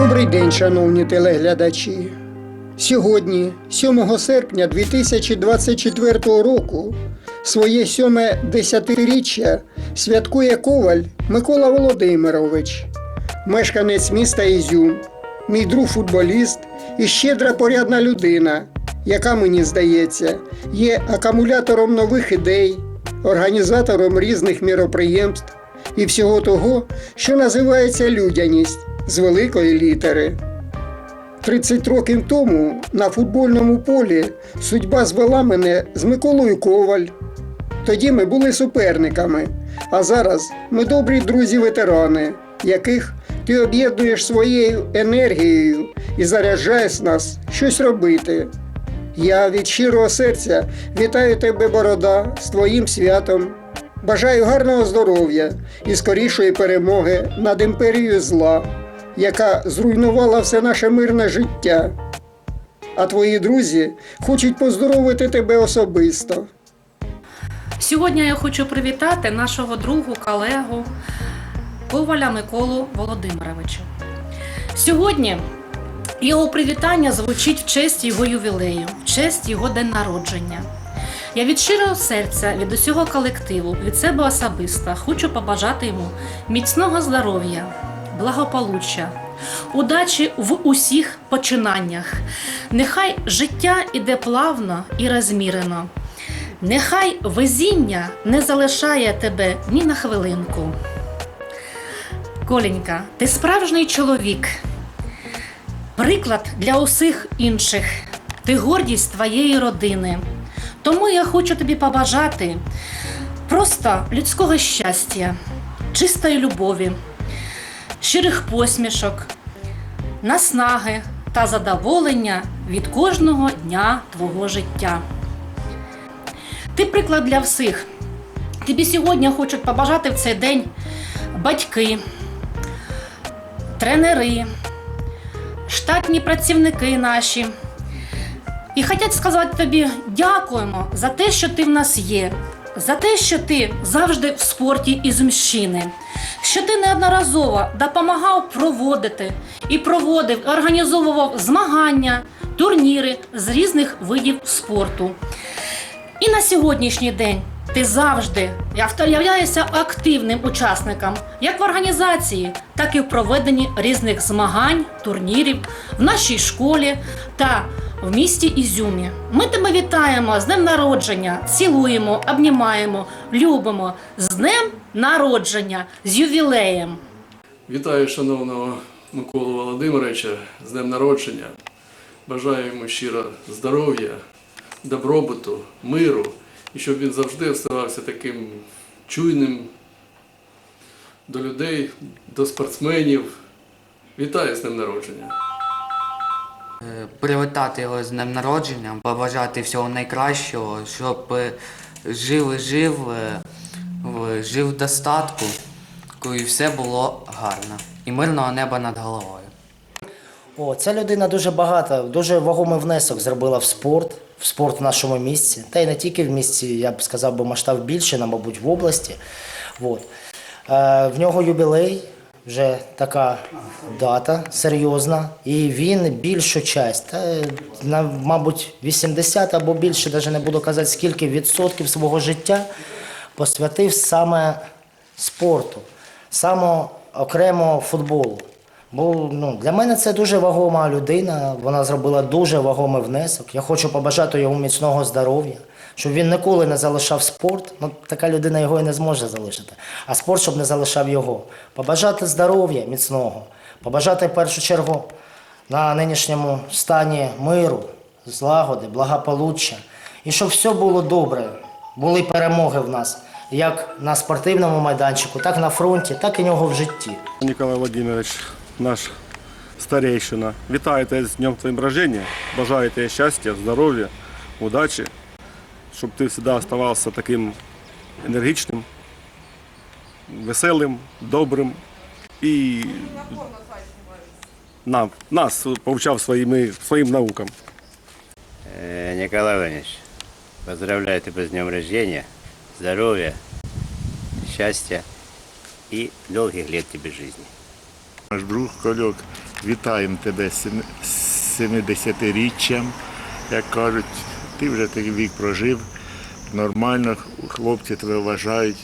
Добрий день, шановні телеглядачі. Сьогодні, 7 серпня 2024 року, своє сьоме десятиріччя святкує коваль Микола Володимирович, мешканець міста Ізюм, мій друг футболіст і щедра порядна людина, яка, мені здається, є акумулятором нових ідей, організатором різних міроприємств і всього того, що називається людяність з великої літери. 30 років тому на футбольному полі судьба звела мене з Миколою Коваль. Тоді ми були суперниками, а зараз ми добрі друзі-ветерани, яких ти об'єднуєш своєю енергією і заряджаєш нас щось робити. Я від щирого серця вітаю тебе, Борода, з твоїм святом. Бажаю гарного здоров'я і скорішої перемоги над імперією зла, яка зруйнувала все наше мирне життя. А твої друзі хочуть поздоровити тебе особисто. Сьогодні я хочу привітати нашого другу, колегу Коваля Миколу Володимировича. Сьогодні його привітання звучить в честь його ювілею, в честь його день народження. Я від щирого серця, від усього колективу, від себе особисто хочу побажати йому міцного здоров'я, благополуччя, удачі в усіх починаннях. Нехай життя іде плавно і розмірено. Нехай везіння не залишає тебе ні на хвилинку. Коленька, ти справжній чоловік, приклад для усіх інших. Ти гордість твоєї родини. Тому я хочу тобі побажати просто людського щастя, чистої любові, щирих посмішок, наснаги та задоволення від кожного дня твого життя. Ти приклад для всіх. Тобі сьогодні хочуть побажати в цей день батьки, тренери, штатні працівники наші. І хочуть сказати тобі дякуємо за те, що ти в нас є, за те, що ти завжди в спорті із мужчини, що ти неодноразово допомагав проводити і проводив, організовував змагання, турніри з різних видів спорту. І на сьогоднішній день ти завжди являєшся активним учасником як в організації, так і в проведенні різних змагань, турнірів в нашій школі та в місті Ізюмі. Ми тебе вітаємо з днем народження, цілуємо, обнімаємо, любимо з днем народження, з ювілеєм. Вітаю шановного Миколу Володимировича з днем народження. Бажаю йому щиро здоров'я, добробуту, миру і щоб він завжди оставався таким чуйним до людей, до спортсменів. Вітаю з днем народження. Привітати його з днем народження, побажати всього найкращого, щоб е, жив і жив, е, жив в достатку, і все було гарно. І мирного неба над головою. О, ця людина дуже багато, дуже вагомий внесок зробила в спорт, в спорт в нашому місті. Та й не тільки в місті, я б сказав, би масштаб більше, на, мабуть, в області. От. Е, в нього юбілей, вже така дата серйозна. І він більшу часть, та, мабуть, 80 або більше, навіть не буду казати, скільки відсотків свого життя посвятив саме спорту, саме окремо футболу. Бо ну, для мене це дуже вагома людина, вона зробила дуже вагомий внесок. Я хочу побажати йому міцного здоров'я, щоб він ніколи не залишав спорт. Ну, така людина його і не зможе залишити. А спорт, щоб не залишав його. Побажати здоров'я міцного, побажати в першу чергу на нинішньому стані миру, злагоди, благополуччя. І щоб все було добре, були перемоги в нас, як на спортивному майданчику, так на фронті, так і нього в житті. Николай Владимирович, наш старейшина. Вітаю тебе з днем твоїм рождения. Бажаю щастя, здоров'я, удачі, щоб ти завжди оставався таким енергічним, веселим, добрим і нам, нас повчав своїми, своїм наукам. Э, Николай Иванович, поздравляю тебя с днем рождения, здоровья, счастья и долгих лет тебе жизни. Наш друг Кольок, вітаємо тебе з 70-річчям. Як кажуть, ти вже такий вік прожив. Нормально, хлопці тебе вважають.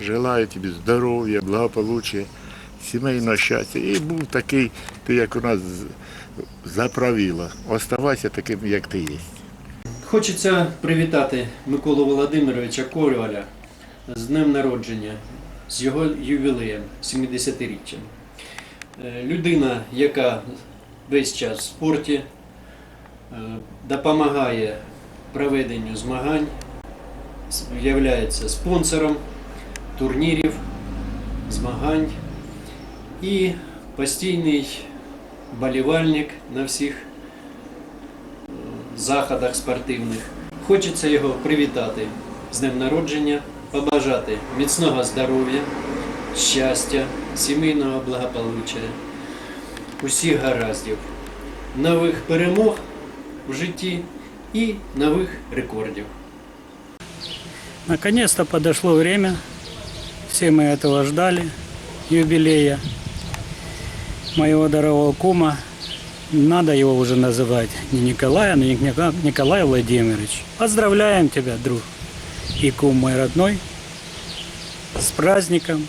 Желаю тобі здоров'я, благополуччя, сімейного щастя. І був такий, ти як у нас заправіла. Оставайся таким, як ти є. Хочеться привітати Миколу Володимировича Коваля з днем народження, з його ювілеєм, 70-річчям. Е, Людина, яка весь час в спорті, е, допомагає проведенню змагань, є спонсором турнірів, змагань. І постійний болівальник на всіх заходах спортивних. Хочеться його привітати з днем народження, побажати міцного здоров'я, щастя, сімейного благополуччя, усіх гараздів, нових перемог в житті і нових рекордів. Наконец-то подошло время. Все мы этого ждали, юбилея моего дорогого кума. Надо его уже называть не Николай, а Ник- Николай Владимирович. Поздравляем тебя, друг и кум мой родной, с праздником,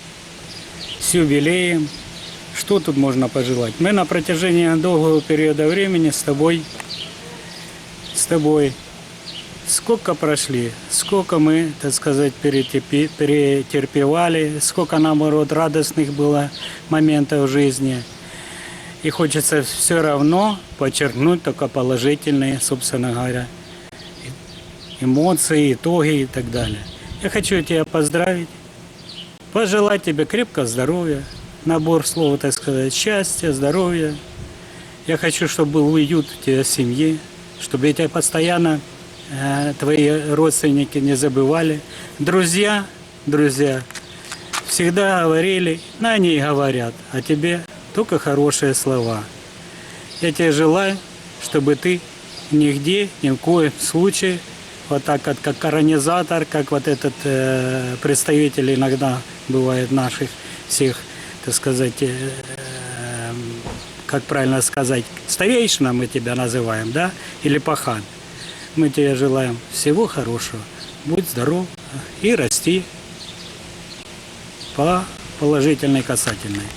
с юбилеем. Что тут можно пожелать? Мы на протяжении долгого периода времени с тобой, с тобой сколько прошли, сколько мы, так сказать, перетерпи- перетерпевали, сколько наоборот радостных было моментов в жизни. И хочется все равно подчеркнуть только положительные, собственно говоря, эмоции, итоги и так далее. Я хочу тебя поздравить, пожелать тебе крепкого здоровья, набор слов, так сказать, счастья, здоровья. Я хочу, чтобы был уют у тебя в семье, чтобы тебя постоянно э, твои родственники не забывали. Друзья, друзья, всегда говорили, они и говорят о тебе только хорошие слова. Я тебе желаю, чтобы ты нигде, ни в коем случае, вот так как, как организатор, как вот этот э, представитель иногда бывает наших всех, так сказать, э, как правильно сказать, старейшина мы тебя называем, да, или пахан. Мы тебе желаем всего хорошего. Будь здоров и расти по положительной касательной.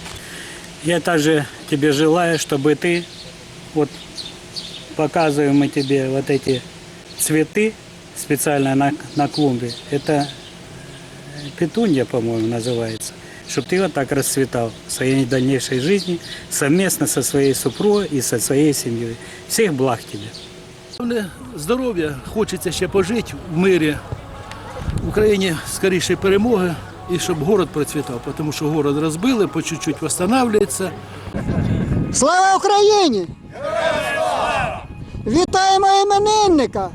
Я также тебе желаю, чтобы ты, вот показываем мы тебе вот эти цветы специально на, на клумбе. Это петунья, по-моему, называется. Чтобы ты вот так расцветал в своей дальнейшей жизни совместно со своей супругой и со своей семьей. Всех благ тебе. Головне здоров'я, хочеться ще пожити в мирі, в Україні скоріше перемоги і щоб город процвітав, тому що город розбили, по чуть-чуть відновлюється. Слава Україні! Вітаємо іменинника!